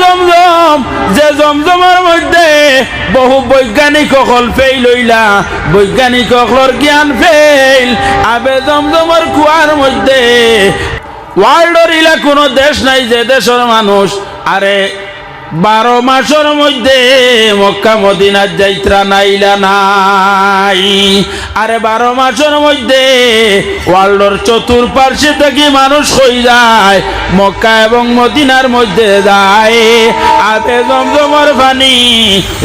জমজম, যে জমজমের মধ্যে বহু বৈজ্ঞানিক অকল ফেইল হইলা। বৈজ্ঞানিক অকলর জ্ঞান ফেইল আবে জমজমের কুয়ার মধ্যে ওয়ার্ল্ডর ইলা কোনো দেশ নাই যে দেশের মানুষ। আরে বারো মাসের মধ্যে মক্কা মদিনার যাইত্রা নাইলা নাই। আরে বারো মাসের মধ্যে ওয়ার্ল্ডর চতুর্পার্শ্বে থেকে মানুষ হই যায়, মক্কা এবং মদিনার মধ্যে যায়। আবে জমজমর পানি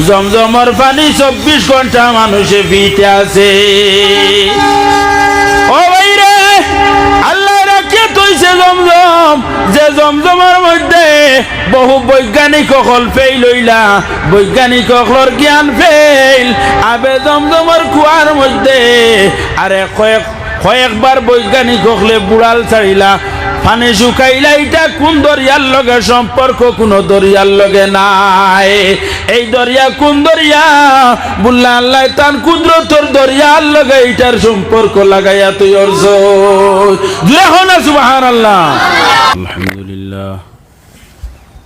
জমজমর পানি চব্বিশ ঘণ্টা মানুষে পিতে আছে। ও ভাই রে আল্লাহ রাখে তৈছে জমজম, যে জমজমের মধ্যে বহু বৈজ্ঞানিক অকল ফেইল লইলা বৈজ্ঞানিক অকলর জ্ঞান ফেইল আবে জমজমর কুয়ার মধ্যে। আরে কয়েক কয়েকবার বৈজ্ঞানিক অকলে বুড়াল ছাড়িলা। পানি শুকাইলা এটা কোন দরিয়ার লগে? সম্পর্ক কোন দরিয়ার লগে নাই। এই দরিয়া কোন দরিয়া বুল্লা আল্লাহ তান কুদরতর দরিয়ার লগে এটার সম্পর্ক লাগাইয়া তুই অর্জ লেহনা সুবাহ আল্লাহ আলহামদুলিল্লাহ।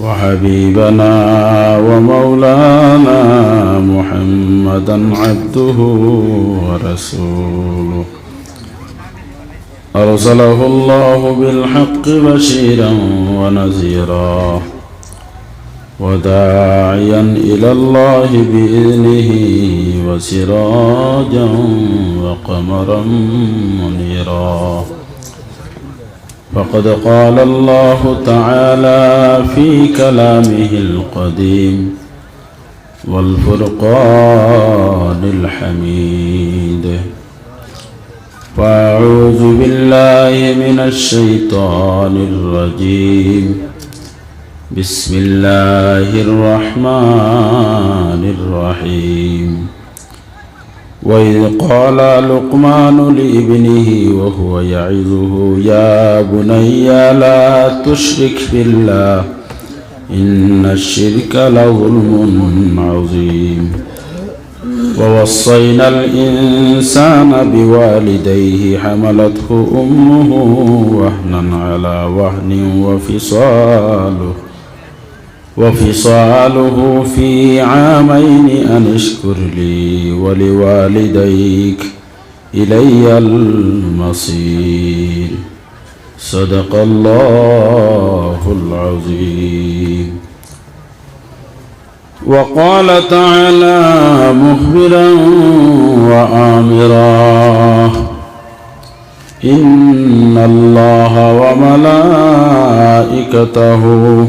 وحبيبنا ومولانا محمدا عبده ورسوله. أرسله الله بالحق بشيرا ونذيرا وداعيا إلى الله بإذنه وسراجا وقمرا منيرا. فقد قال الله تعالى في كلامه القديم والفرقان الحميد فأعوذ بالله من الشيطان الرجيم بسم الله الرحمن الرحيم وإذ قال لقمان لابنه وهو يعظه يا بني لا تشرك بالله إن الشرك لظلم عظيم ووصينا الإنسان بوالديه حملته أمه وهنا على وهن وفصاله وفصاله في عامين أن اشكر لي ولوالديك إلي المصير. صدق الله العظيم. وقال تعالى مخبرا وآمرا. إن الله وملائكته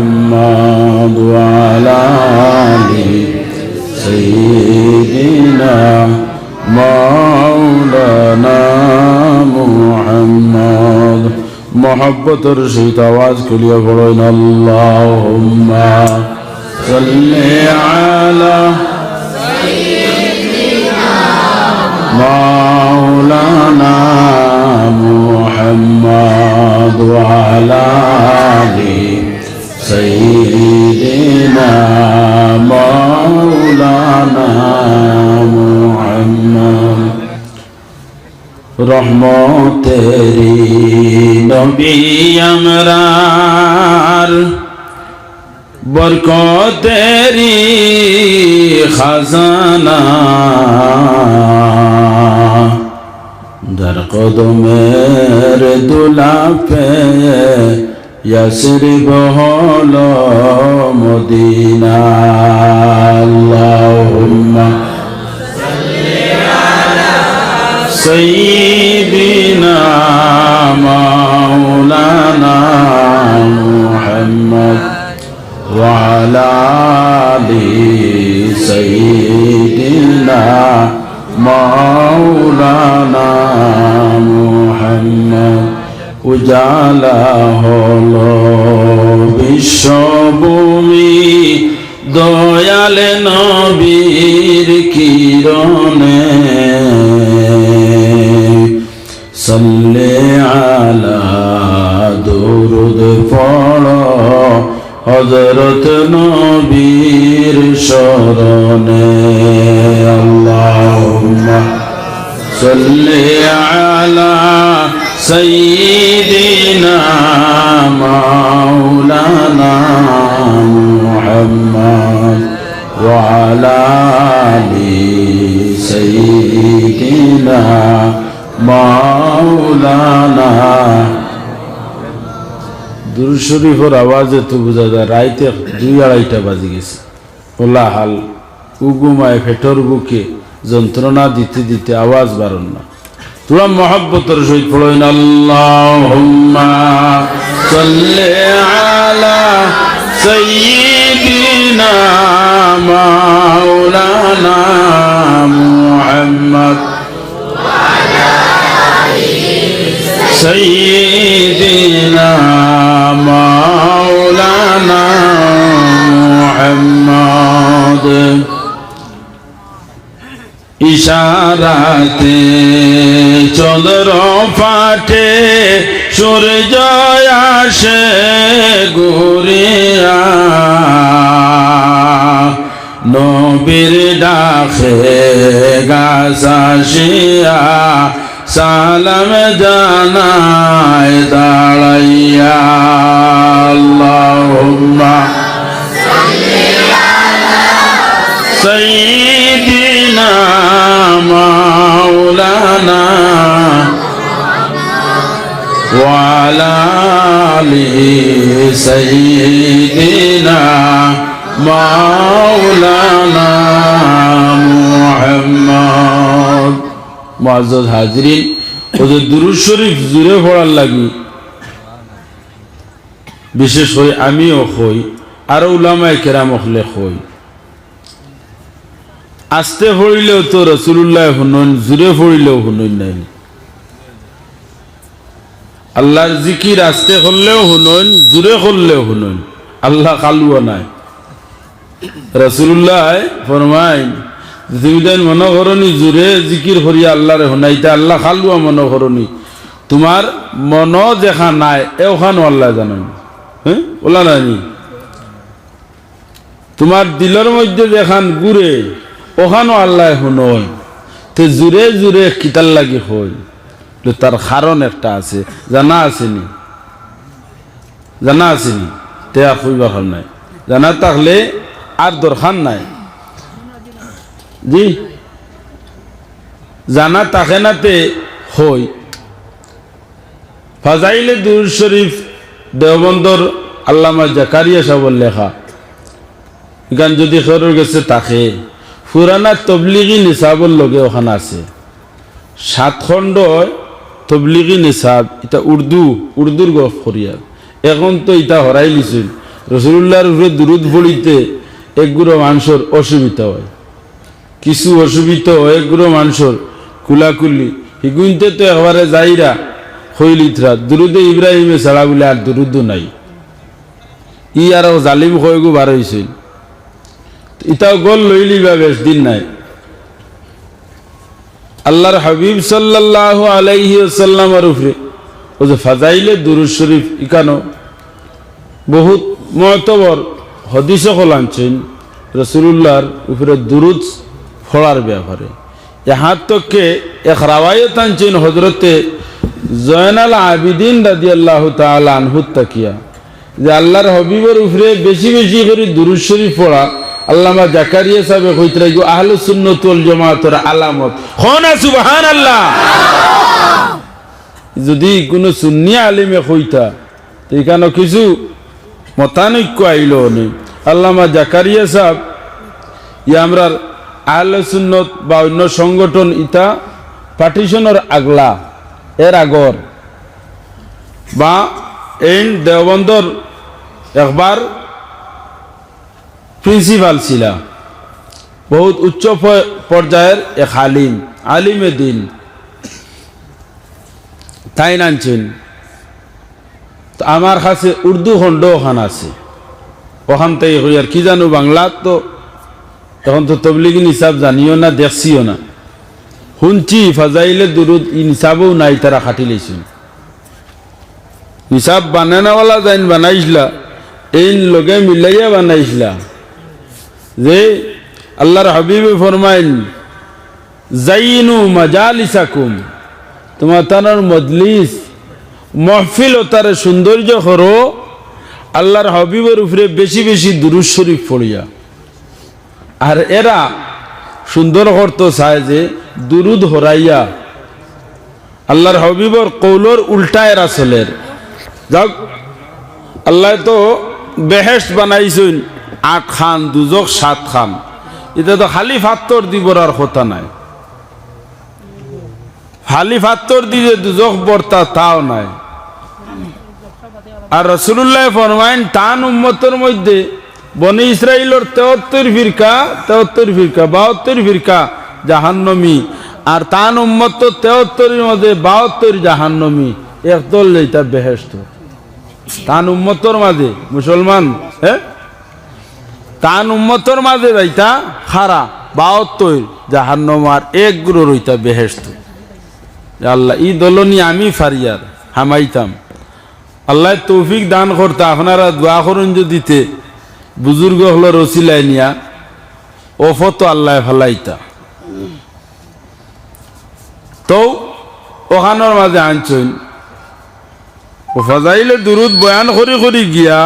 محمد وعلى آله سيدنا مولانا محمد محبت رشيد آواز كلية فرين اللهم صل على مولانا محمد وعلى آله سيدنا مولانا محمد রহমতেরি নবী আমরার বরকতেরি খাজানা در قدمر দুলাপে يسرب هول مدينة اللهم سيدنا مولانا محمد وعلى آل سيدنا مولانا উজালা হল বিশ্বভূমি, দয়াল নবীর কিরণে। সাল্লে আলা দুরুদ পড় হজরত নবীর শরণে। আল্লাহুম্মা সাল্লি আলা সাইয়্যিদিনা মাওলানা মুহাম্মদ وعلى آل سيدنا মাওলানা দুরুদ শরীফের আওয়াজে তো বোঝা যায় রাইতে দুই আড়াইটা বাজে গেছে ওলা হাল উগুমায় ফেটর বুকে যন্ত্রণা দিতে দিতে আওয়াজ বারণ না তোরা মহাব্বতর সহিত পড়েন আল্লাহুম্মা সাল্লি আলা সাইয়্যিদিনা মাওলানা মুহাম্মদ سيدنا مولانا محمد ইশারাতে চন্দ্র ফাটে সূর্য আসে ঘুরিয়া নবীর ডাকে গাছাসিয়া সালাম জানায় দাঁড়াইয়া। আল্লাহুম্মা سيدنا مولانا وعلى آل سيدنا مولانا محمد معزز হাজরিন ওদের দুরুদ শরীফ জুড়ে পড়ার লাগি বিশেষ করে আমিও হই আর উলামায় কেরাম হলে হই আস্তে পড়িলেও তো রসুল্লাহ শুনন জুড়ে পড়িলেও শুনন নাই। আল্লাহর জিকির আস্তে করলেও শুনন জুড়ে করলেও শুনন আল্লাহ কালুও নাই। আল্লাহ তোমার মন নাই আল্লাহ হ্যাঁ? তোমার দিলের মধ্যে দেখান গুড়ে। ওখানো আল্লাহ শুনই তে জুড়ে জুড়ে কিতার লাগি হই তো তার কারণ একটা আছে, জানা আসেনি জানা আসেনি তে আর কইবার নাই। জানা থাকলে আর দরকার নাই। জি? জানা থাকে না তে হই ফাজাইলে দুর শরীফ দেওবন্দর আল্লামা জাকারিয়া সাহর লেখা। গান যদি খরর গেছে তাকে পুরানা তবলিগি নিসাবর লগে ওখানে আছে। সাত খণ্ড তবলিগি নিসাব এটা উর্দু, উর্দুর গফ করিয়া। এখন তো এটা হরাই লিছিল। রসুল্লাহর উপরে দুরুদ পড়িতে একগুলো মানুষের অসুবিধা হয়। কিছু অসুবিধা হয় একগুলো মানুষের কুলাকুলি। হিগুনতে তো একবারে যাইরা হইলিথরা দুরুদে ইব্রাহিমে ছাড়া বলে আর দুরুদ নাই। ই আর জালিম হয়ে গো বার হয়েছিল এটাও গোল লইলি বা বেশ, দিন নাই। আল্লাহর হাবিব সাল্লাহ আলাইহি সাল্লামের উপরে। ও যে ফাজাইলে দুরু শরীফ ইকানো, বহুত মতবর হদিস হলাঞ্চন রসুল্লাহর উপরে দুরুদ ফোড়ার ব্যাপারে। এহাত তোকে এক রাওয়ায়ত আনছেন হজরতে জয়নাল আবিদিন রাজি আল্লাহ তালা আনহুত তাকিয়া। যে আল্লাহর হবিবের উপরে বেশি বেশি করে দুরুদ শরীফ পড়া আল্লামা জাকারিয়া সাহেব কইতে রাখব আহলে সুন্নতুল জামাতের আলামত। হনা সুবহান আল্লাহ যদি কোনো সুন্নি আলিমে কইতা, তো এখানে কিছু মতানৈক্য আইল নি। আল্লামা জাকারিয়া সাহেব, ই আমরা আহলে সুন্নত বা অন্য সংগঠন ইটা পার্টিশনের আগলা, এর আগর। বা এই দেওবন্দর একবার প্রিন্সিপাল ছিল। বহুত উচ্চ পর্যায়ের এক আলিম, আলিমে দিন। তাই নানছেন। আমার কাছে উর্দু খণ্ড ওখান আছে। ওখান থেকে আর কি জানো বাংলা তো? তখন তো তবলিগি নিসাব জানিও না, দেখছিও না। শুনছি ফাজাইলে দুরুদ নিসাবও নাই তারা খাটি লেছিল নিসাব বানানাওয়ালা যাইন বানাইছিলা এই লগে মিলাইয়া বানাইছিলা। যে আল্লাহর হাবিবে ফরমাইন জাইনু মাজালিসাকুম তোমার তার মজলিস মহফিল ও তার সৌন্দর্য করো আল্লাহর হাবিবের উপরে বেশি বেশি দুরুদ শরীফ পড়িয়া। আর এরা সুন্দর করতো চায় যে দুরুদ হরাইয়া আল্লাহর হবিবর কৌলর উল্টা এরা চলের যাক, আল্লাহ তো বেহেস্ট বানাইছেন। আট খান, দুজক সাত খান। এটা তো খালি ফাত্তর দিবর আর কথা নাই। খালি ফাত্তর দিয়ে দুজক বর্তা তাও নাই। আর রসুল্লাহ ফরমাইন, টান উম্মতের মধ্যে বনি ইসরায়েলের তেহত্তর ফিরকা তেহত্তর ফিরকা, বাহাত্তর ফিরকা জাহান্নমি। আর তান উম্মত তেহত্তরের মধ্যে বাহাত্তর জাহান্নমি। একদল যেটা বেহেস্ত তান উম্মতর মাঝে, মুসলমান হ্যাঁ? তান উম্মতর মাঝে যাইতা খারা, বাহাত্তর জাহান্নম আর এক গুরু রইতা বেহেস্ত আল্লাহ, ই দলনি আমি ফারিয়ার হামাইতাম। আল্লাহ তৌফিক দান করতে, আপনারা দোয়া করুন দিতে বুজুর্গ হলো রসিলাই নিয়া, ওফত আল্লাহ ফালাইতা। তো ওখানোর মাঝে আনছইন ও ফজাইলে দুরুদ বয়ান করি করি গিয়া,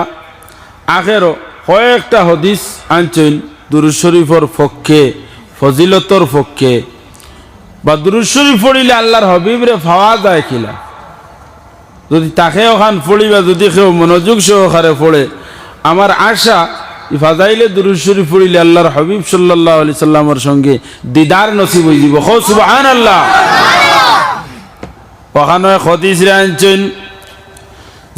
আখেরও কয়েকটা হদিস আনছইন দুরুদ শরীফর পক্ষে, ফজিলতর পক্ষে। বা দুরুদ শরীফ পড়িলে আল্লাহর হবিবরে ফাওয়া যায় কিলা যদি তাকে ওখান পড়িবা, যদি কেউ মনোযোগ সহকারে পড়ে। আমার আশা ফাজাইলে দুরুদ শরীফ পড়িলে আল্লাহর হবিব সাল্লাল্লাহু আলাইহি সাল্লামের সঙ্গে দিদার নসিব হয়ে যাব সুবহানাল্লাহ। ওখানে হদিস আনছেন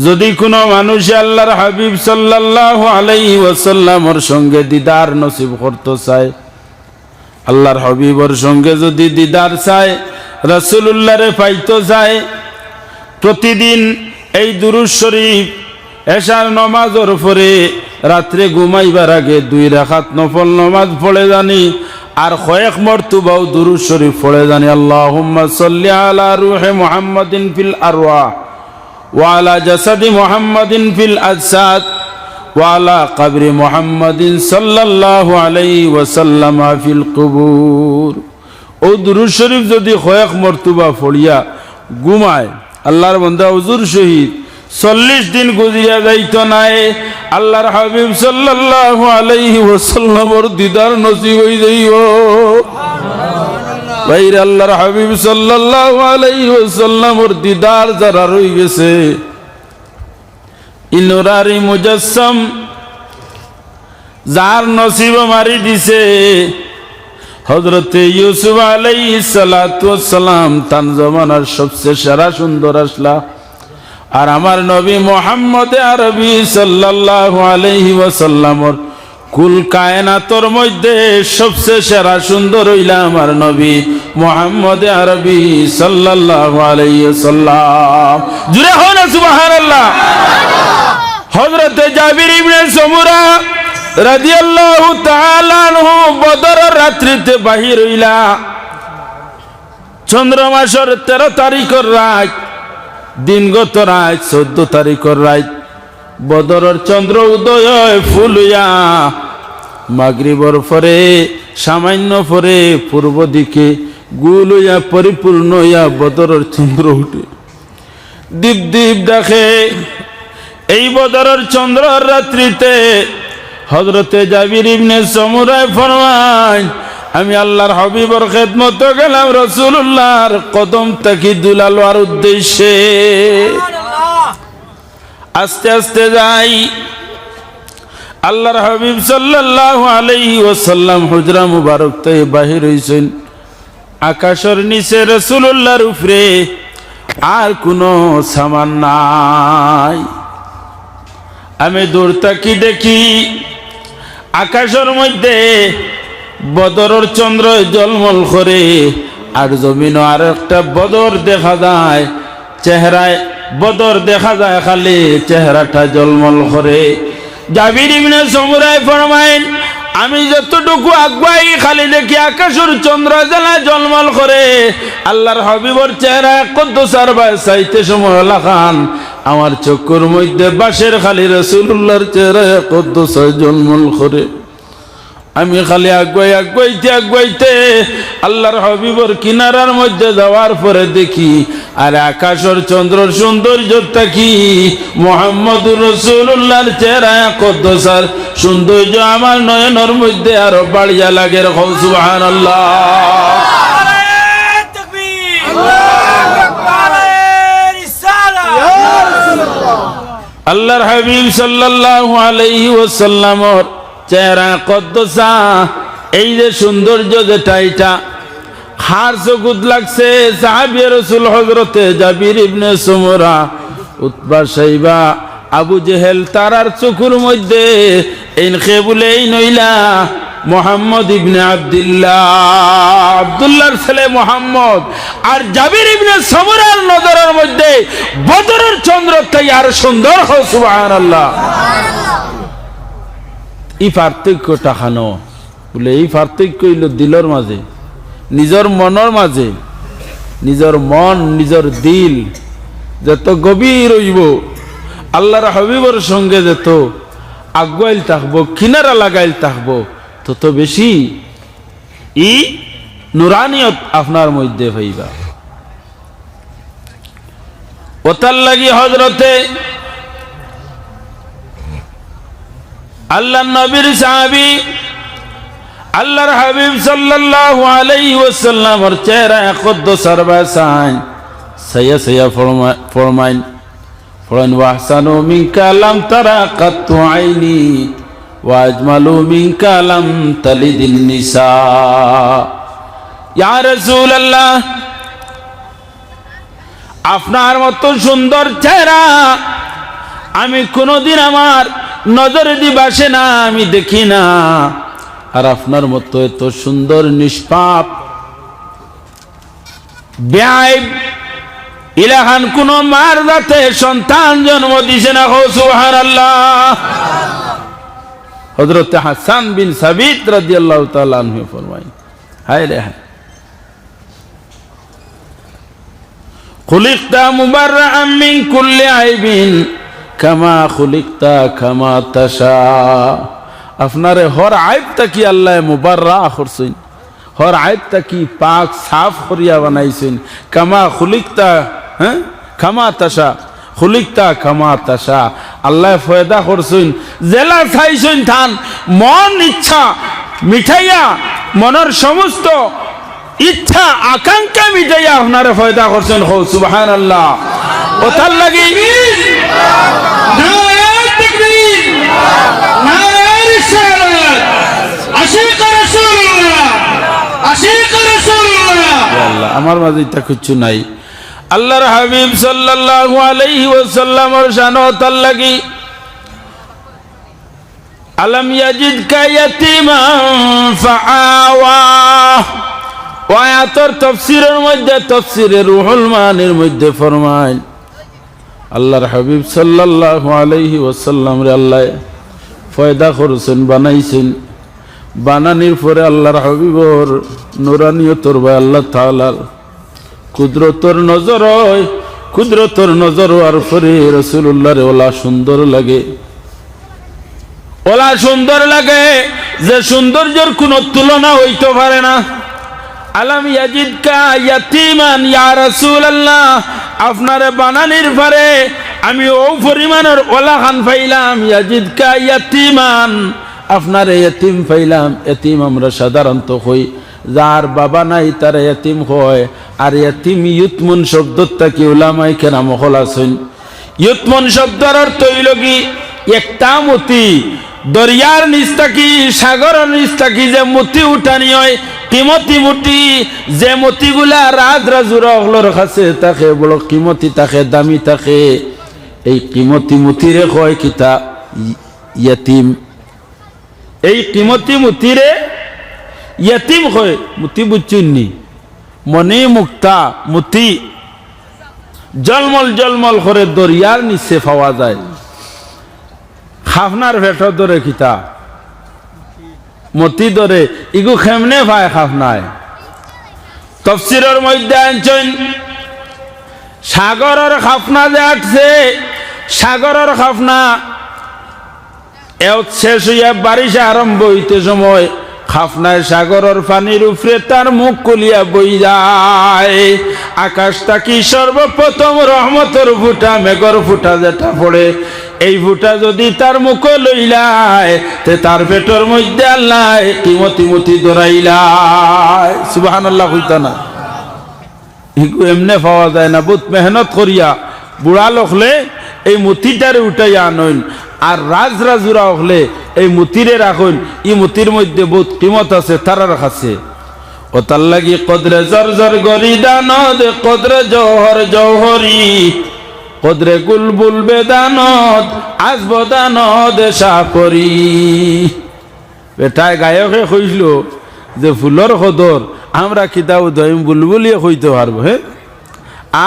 যদি কোনো মানুষ আল্লাহর হাবিব সাল্লাল্লাহু আলাইহি ওয়াসাল্লামের সঙ্গে দিদার নসিব করতে চায়, আল্লাহর হাবিবর সঙ্গে যদি দিদার চায় রসুল্লাহরে পাইতো যায় প্রতিদিন এই দুরুজ শরীফ, এশার নমাজর পরে রাত্রে ঘুমাইবার আগে দুই রাখাত নফল নমাজ পড়ে জানি, আর কয়েক মর্তুবাও দুরুজ শরীফ পড়ে জানি। আল্লাহ সাল্লি আলা রুহে মুহাম্মাদিন ফিল আরওয়া ওয়ালা জাসাদি মুহাম্মাদিন ফিল আজসাদ, ওয়ালা কবরি মুহাম্মাদিন সাল্লাল্লাহু আলাইহি ওয়াসাল্লাম ফিল কুবুর। ও দুরুজ শরীফ যদি কয়েক মর্তুবা ফড়িয়া ঘুমায়, আল্লাহর বন্ধা হুজুর শহীদ, চল্লিশ দিন গুজিয়া যাইত নাই, আল্লাহর হাবিব সাল্লাল্লাহু আলাইহি ওয়াসাল্লামর দিদার নসিব হই যাইব। ভাইর আল্লাহর হাবিব সাল্লাল্লাহু আলাইহি ওয়াসাল্লামর দিদার যারা রই গেছে। ইনুরারি মুজাসসাম, যার নসিব মারি দিছে হজরতে ইউসুফ আলাই সালাম তান জমানার সবচেয়ে সেরা সুন্দর আসলা। আর আমার নবী মোহাম্মদ আরবি সাল্লাল্লাহু আলাইহি ওয়াসাল্লামর কুল কায়নাতর মধ্যে সবচেয়ে সেরা সুন্দর হইলা আমার নবী মোহাম্মদ আরবি সাল্লাল্লাহু আলাইহি ওয়াসাল্লাম। জুড়ে হো না, সুবহানাল্লাহ। হযরতে জাবির ইবনে সমুরা রাদিয়াল্লাহু তাআলা আনহু বদর রাত্রিতে বাহির হইলা। চন্দ্র মাসের তেরো তারিখের রাত, দিনগত রাত, চোদ্দ তারিখের রাত। বদরের চন্দ্র উদয় ফুল হইয়া মাগরিবর পরে, সামান্য পরে পূর্ব দিকে গুল হইয়া পরিপূর্ণ হইয়া বদরের চন্দ্র উঠে। দীপ দীপ দেখে এই বদরের চন্দ্রর রাত্রিতে হজরতে জাবির ইবনে সমুরায় ফরমায়, আমি আল্লাহর হবিবর খেদমত গেলাম রসুল্লাহর কদম তাকি দুলালোয়ার উদ্দেশ্যে। আস্তে আস্তে যাই। আল্লাহর হাবিব সাল্লাল্লাহু আলাইহি ওয়াসাল্লাম হুজরা মুবারক থেকে বাহির হইছেন। আকাশের নিচে রসুল্লাহর উপরে আর কোনো সামান নাই। আমি দূর তাকি দেখি আকাশের মধ্যে বদরের চন্দ্র জলমল করে আর জমিন আর একটা বদর দেখা যায়। চেহারায় বদর দেখা যায় খালি চেহারাটা জলমল করে। জাবির ইবনে সমুরায় ফরমাইন, আমি যতটুকু আগুয়াই খালি দেখি আকাশের চন্দ্র জ্বালা জলমল করে। আল্লাহর হবিবর চেহারা কদ্দ সারবাই সাইতে সময় লাখান আমার চক্ষুর মধ্যে বাঁশের খালি রসুল্লাহর চেহারা কদ্দ জলমল করে। আমি খালি আগুয়াই আগুয়াইতে আগুয়াইতে আল্লাহর হবিবর কিনারার মধ্যে যাওয়ার পরে দেখি, আর আকাশের চন্দ্রর সৌন্দর্যটা কি? মোহাম্মদ রসুল্লাহর চেহারা কদ্দসার সৌন্দর্য আমার নয়নের মধ্যে আরও বাড়িয়া লাগে রকম সুবাহান আল্লাহ আল্লাহর হাবিব সাল্লাল্লাহু আলাইহি ওয়াসাল্লামর চেহারা কদ্দসা, এই যে সৌন্দর্য যেটা এটা, হার চকুত লাগছে সাহাবি রসুল হজরতে জাবির ইবনে সুমরা উৎবা সাইবা, আবু জেহেল তারার চকুর মধ্যে এই নইলা মোহাম্মদ ইবনে আব্দুল্লাহ। আব্দুল্লাহর ছেলে মোহাম্মদ আর জাবির ইবনে সমরার নজরের মধ্যে বদরের চন্দ্র তাই আর সুন্দর হয় সুবহানাল্লাহ। এই পার্থক্যটা খানো বলে এই পার্থক্য হইল দিলর মাঝে, নিজর মনের মাঝে, নিজর মন, নিজর দিল। যত গভীর হইব, আল্লাহর হবিবর সঙ্গে যত আগুয়াইল থাকব, কিনারা লাগাইল থাকব, তত বেশি ই নুরানিয়ত আপনার মধ্যে হইবা। ওতার লাগি হজরতে আল্লাহ নবীর সাহাবি, আল্লাহর হাবিব সাল্লাল্লাহু আলাইহি ওয়াসাল্লামর চেহারা কদ্দ সরবা সাইন সাইয়া সাইয়া ফরমাইন ফরমান ওয়াহসানু মিনকা লাম তারা কাত্তু আইনি ওয়াজমালু মিনকা লাম তালিদিন নিসা। ইয়া রাসূলুল্লাহ, আপনার মতো সুন্দর চেহারা আমি কোনোদিন আমার নজর দিবাসে না, আমি দেখি না। আর আপনার মতো এত সুন্দর, নিষ্পাপ ইলাহান কোন মার রাতে সন্তান জন্ম দিছে না হো সুহার আল্লাহ হজরত হাসান বিন সাবিত রাজি আল্লাহ তালে ফরমাই হায় রে হায়। খুলিকটা মুবার আমিন কুল্লে আইবিন কামা খুলিকতা, কামা তাশা। আপনারে হর আইবটা কি আল্লাহ মুবাররা করছেন? হর আইবটা কি পাক সাফ করিয়া বানাইছেন? কামা খুলিকতা হ্যাঁ? খামা তাশা। খুলিকতা খামা তাশা। আল্লাহ ফয়দা করছেন। জেলা চাইছেন থান মন ইচ্ছা, মিঠাইয়া, মনের সমস্ত ইচ্ছা, আকাঙ্ক্ষা মিটাইয়া আপনারে ফয়দা করছেন। হো সুবহান আল্লাহ ওতার লাগি? আল্লাহ আমার মাঝে এটা কিছু নাই। আল্লাহর হাবিব সাল্লাল্লাহু আলাইহি ওয়াসাল্লামর শানত লাগি আলম ইয়াজিদকা ইয়াতীমান ফাআওয়া। ওয়ায়াতর তাফসীরের মধ্যে তাফসীরে রুহুল মানির মধ্যে ফরমায় আল্লাহর হাবিব সাল্লাল্লাহু আলাইহি ওয়াসাল্লাম রে আল্লাহ ফয়দা করছেন, বানাইছেন। বানানির পরে আল্লাহর হাবিবর নুরানিয়তর বা আল্লাহ তাআলার কুদরতর নজর হয়, কুদরতর নজর আর পরে রসুল্লাহরে ওলা সুন্দর লাগে। ওলা সুন্দর লাগে, যে সৌন্দর্যের কোনো তুলনা হইতে পারে না। আলম ইয়াজিদকা ইয়াতিমান ইয়া রাসূলুল্লাহ আপনারে বানানির পরে আমি ও পরিমাণের ওলা খান পাইলাম, ইয়াজিদকা ইয়াতিমান। আপনারে এতিম পাইলাম এতিম আমরা সাধারণত হই। যার বাবা নাই, তার এতিম হয়। আর এতিম ইউতমুন শব্দটা কি উলামাই কেরাম হল আছেন ইউতমন শব্দের অর্থ হইল কি? একটা মতি। দরিয়ার নিচ থাকি, সাগরের নিচ থাকি যে মতি উঠানি হয় কিমতি মুটি, যে মতিগুলা রাজ রাজুর অগলর কাছে তাকে বড় কিমতি তাকে দামি তাকে এই কিমতি মুতিরে কয় কিতা ইয়তিম এই কিমতি মুতিরে ইয়তিম হয় মুতি বুঝছুননি মনে মুক্তা, মুতি। জলমল জলমল করে দরিয়ার নিচে পাওয়া যায়। খাফনার ভেটর ধরে কিতা মতি ধরে ইগু খেমনে ভাই খাফনায় তফসিরের মধ্যে আনছেন, সাগরের খাফনা যে আটছে, সাগরের খাফনা এও শেষ হইয়া বারিশে আরম্ভ হইতে সময় খাফনায় সাগরের পানির উপরে তার মুখ কুলিয়া বই যায়। আকাশটা কি সর্বপ্রথম রহমতর ফুটা, মেঘর ফুটা যেটা পড়ে এই ফুটা যদি তার মুখ লইলায় তার পেটর মধ্যে আল্লাহ কিমতি মতি দৌড়াইলায় সুবাহান আল্লাহ হইতা না। এমনে পাওয়া যায় না, বহুত মেহনত করিয়া বুড়া লখলে এই মুতিটারে উঠাইয়া আনইন, আর রাজ রাজুরা হলে এই মুতিরে রাখুন ই মুতির মধ্যে বহুত কিমত আছে তারার কাছে ও তার লাগি কদরে জর জর গরি দানদ কদরে জহর জহরি কদরে গুলবুল বেদানত আসব দানদ সাপরি বেটায় গায়কে কইছিল যে ফুলর সদর আমরা কিতাব দইম বুলবুলিয়ে কইতে পারব, হে?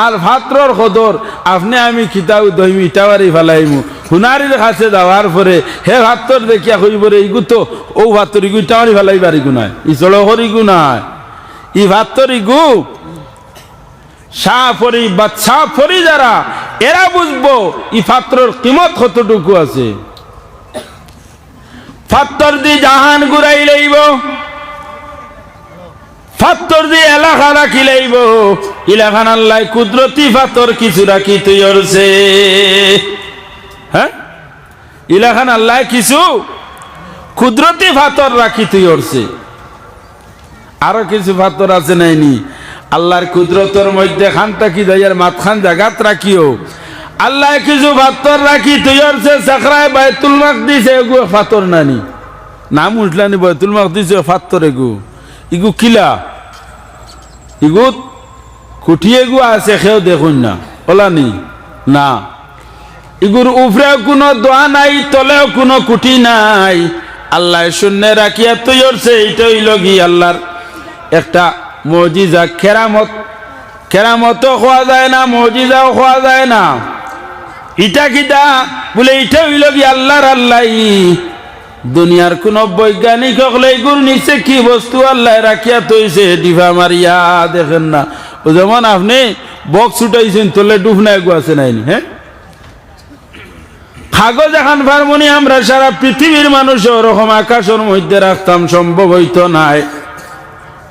আর ভাত্রর সদর, আপনি আমি কিতাব দইম ইটাবারি ফেলাইমু? হুনারির কাছে যাওয়ার পরে, হে ভাত্তর দেখিয়া কইব রে, ইগু তো ও ভাত্তর ইগু ইটাবারি ফেলাই পারিগু নাই, ই ইচল করিগু নাই, ই ভাত্তর ইগু সাফরি বা সাফরি যারা, এরা বুঝব ই পাত্রর কিমত কতটুকু আছে। ফাত্তর দি জাহান ঘুরাই লইব, ফাত্তর দি এলাকা রাখি লইব। ইলাখান আল্লাহ কুদরতি ফাত্তর কিছু রাখি তুই অরছে। হ্যাঁ? ইলাখান আল্লাহ কিছু কুদরতি ফাতর রাখি তুই অরছে। আরও কিছু ফাতর আছে নাইনি আল্লাহর কুদরতর মধ্যে খানটা কি দয়ার মাতখান জাগাত রাখিও আল্লাহ কিছু ফাতর রাখি তুই অরছে সাকরায় বাইতুল মাকদিস, এগু ফাতর নানি। নাম উঠলানি বাইতুল মাকদিস ফাতর এগু। ইগু কিলা? ইগু খুঁটিয়ে গু আছে, সেও দেখুন না। ওলানি না? ইগুর উপরেও কোনো দোয়া নাই, তলেও কোনো কুটি নাই। আল্লাহ শূন্য রাখিয়া তৈরছে এইটাই লগি আল্লাহর একটা মজিজা কেরামত, কেরামতও খোয়া যায় না, মজিজাও খোয়া যায় না। ইটা কিটা? বলে ইটা হইল কি আল্লাহর আল্লাহ। দুনিয়ার কোন বৈজ্ঞানিক হলে এগুর নিচে কি বস্তু আল্লাহ রাখিয়া তৈছে ডিভা মারিয়া, দেখেন না। ও যেমন আপনি বক্স উঠাইছেন, তোলে ডুব না এগু আছে নাইনি হ্যাঁ? কাগজ এখন ফার্মনি, আমরা সারা পৃথিবীর মানুষ ওরকম আকাশের মধ্যে রাখতাম, সম্ভব হইতো নাই।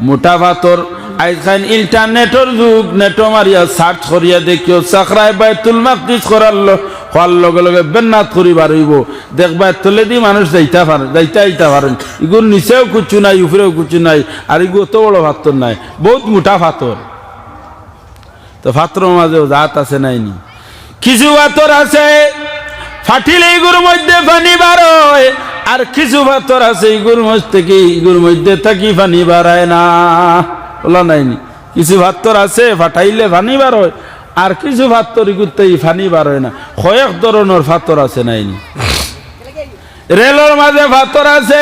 মোটা ভাতর আইখান ইন্টারনেটর যুগ, নেটো মারিয়া সার্চ করিয়া দেখিও চাকরায় বাইতুল মাকদিস করার হওয়ার লগে লগে বেন্নাত করিবার হইব দেখবা তলে দি মানুষ যাইতা পারে যাইতা আইতা পারেন ইগুর নিচেও কুচু নাই উপরেও কুচু নাই আর ইগু অত বড় ভাতর নাই। বহুত মোটা ভাতর তো ভাতর মাঝেও জাত আছে নাইনি কিছু ভাতর আছে। ফাটিলে ইগুর মধ্যে পানি বারোয় আর কিছু ভাতর আছে ইগুর মধ্যে থেকে ইগুর মধ্যে থাকি পানি বাড়ায় না। বলা নাইনি কিছু ভাতর আছে, ফাটাইলে পানি বারোয় আর কিছু ভাতর ইগুরতে পানি বারোয় না। কয়েক ধরনের ভাতর আছে নাইনি রেলের মাঝে ভাতর আছে,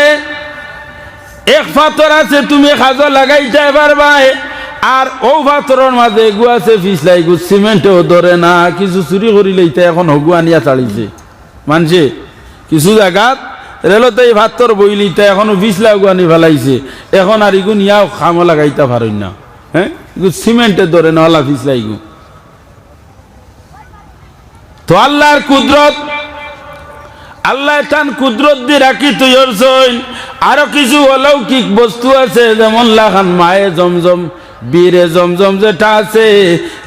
এক পাথর আছে, তুমি খাজো লাগাইতে পারবা আর ও পাথরের মাঝে এগু আছে, ফিসলাই গু, সিমেন্টেও ধরে না। কিছু চুরি করিলেইতে এখন হগু আনিয়া চালিছে। মানছে? কিছু জায়গাত রেলতে এই ভাতর বইলিতে এখনও ফিসলা গু আনি ফেলাইছে এখন আর ইগু নিয়াও খামো লাগাইতে পারেন না। হ্যাঁ ইগু সিমেন্টে ধরে না হলা ফিসলাই গু তো আল্লাহর কুদরত, আল্লাহ তান কুদরত দি রাখি তুই আরও কিছু অলৌকিক বস্তু আছে, যেমন লাখান মায়ে জমজম। বীরে জমজম যেটা আছে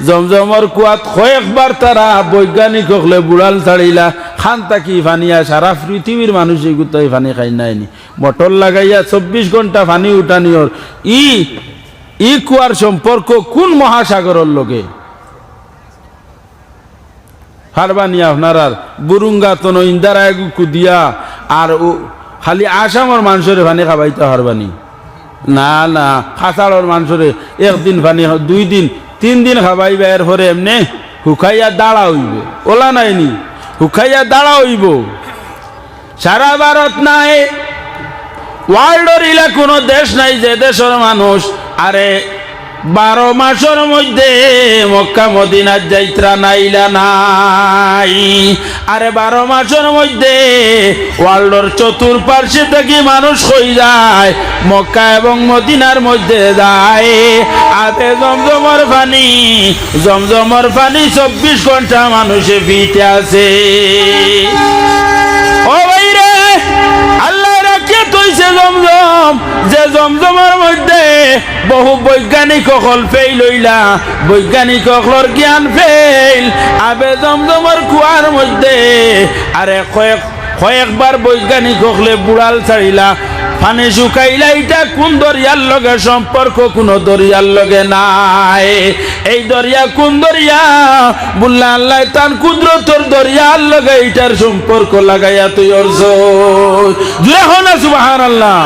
জমজমর কুয়াত কয়েকবার তারা বৈজ্ঞানিক হকলে বুড়াল ছাড়িলা খান তাকি ফানিয়া সারা পৃথিবীর মানুষ এগুতাই ফানি খাই নাইনি মটর লাগাইয়া চব্বিশ ঘণ্টা ফানি উঠানিওর ই ই কুয়ার সম্পর্ক কোন মহাসাগরের লগে? হারবানি আপনার আর বুরুঙ্গা তন ইন্দারা কুদিয়া আর খালি আসামর মানুষের পানি খাবাইতে হারবানি না না খাসাড়র মানুষরে একদিন খা- দুই দিন, তিন দিন খাবাইবে এরপরে এমনি হুখাইয়া দাঁড়া হইব। ওলা নাইনি হুখাইয়া দাঁড়া হইব। সারা ভারত নাই ওয়ার্ল্ডর ইলা কোনো দেশ নাই যে দেশের মানুষ, আরে বারো মাসের মধ্যে মক্কা মদিনার যাইত্রা নাইলা নাই। আরে বারো মাসের মধ্যে ওয়ার্ল্ডর চতুর্পার্শ্বে থেকে মানুষ হই যায়, মক্কা এবং মদিনার মধ্যে যায়। আবে জমজমর পানি জমজমর পানি চব্বিশ ঘণ্টা মানুষে পিতে আছে। তৈছে জমজম, যে জমজমের মধ্যে বহু বৈজ্ঞানিক সকল ফেইল হইলা। বৈজ্ঞানিক সকলের জ্ঞান ফেইল আবে জমজমের কুয়ার মধ্যে আরে কয়েক কয়েকবার বৈজ্ঞানিক হকলে বুড়াল ছাড়িলা পানি শুকাইলা, এটা কোন দরিয়ার লগে সম্পর্ক? কোন দরিয়ার লগে নাই। এই দরিয়া কোন দরিয়া? বুল্লা আল্লাহ তার কুদরতর দরিয়ার লগে এটার সম্পর্ক লাগাইয়া তুই অর্জ জুড়ে হো না সুবাহান আল্লাহ